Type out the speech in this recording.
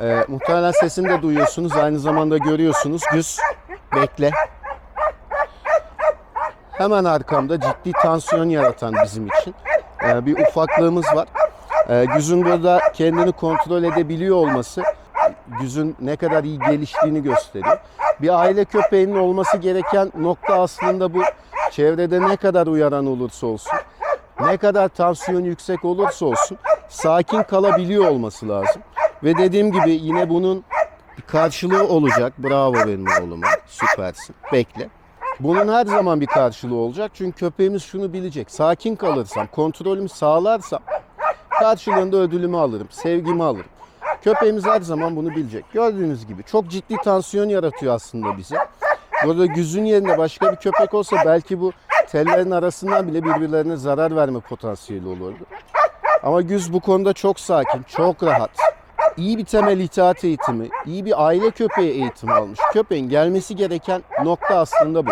Ee, muhtemelen sesini de duyuyorsunuz. Aynı zamanda görüyorsunuz. Güz bekle. Hemen arkamda ciddi tansiyon yaratan bizim için ee, bir ufaklığımız var. Ee, Güz'ün burada kendini kontrol edebiliyor olması Güz'ün ne kadar iyi geliştiğini gösteriyor. Bir aile köpeğinin olması gereken nokta aslında bu. Çevrede ne kadar uyaran olursa olsun, ne kadar tansiyon yüksek olursa olsun sakin kalabiliyor olması lazım. Ve dediğim gibi yine bunun karşılığı olacak. Bravo benim oğluma. Süpersin. Bekle. Bunun her zaman bir karşılığı olacak. Çünkü köpeğimiz şunu bilecek. Sakin kalırsam, kontrolümü sağlarsam karşılığında ödülümü alırım, sevgimi alırım. Köpeğimiz her zaman bunu bilecek. Gördüğünüz gibi çok ciddi tansiyon yaratıyor aslında bize. Burada güzün yerine başka bir köpek olsa belki bu tellerin arasından bile birbirlerine zarar verme potansiyeli olurdu. Ama güz bu konuda çok sakin, çok rahat. İyi bir temel itaat eğitimi, iyi bir aile köpeği eğitimi almış. Köpeğin gelmesi gereken nokta aslında bu.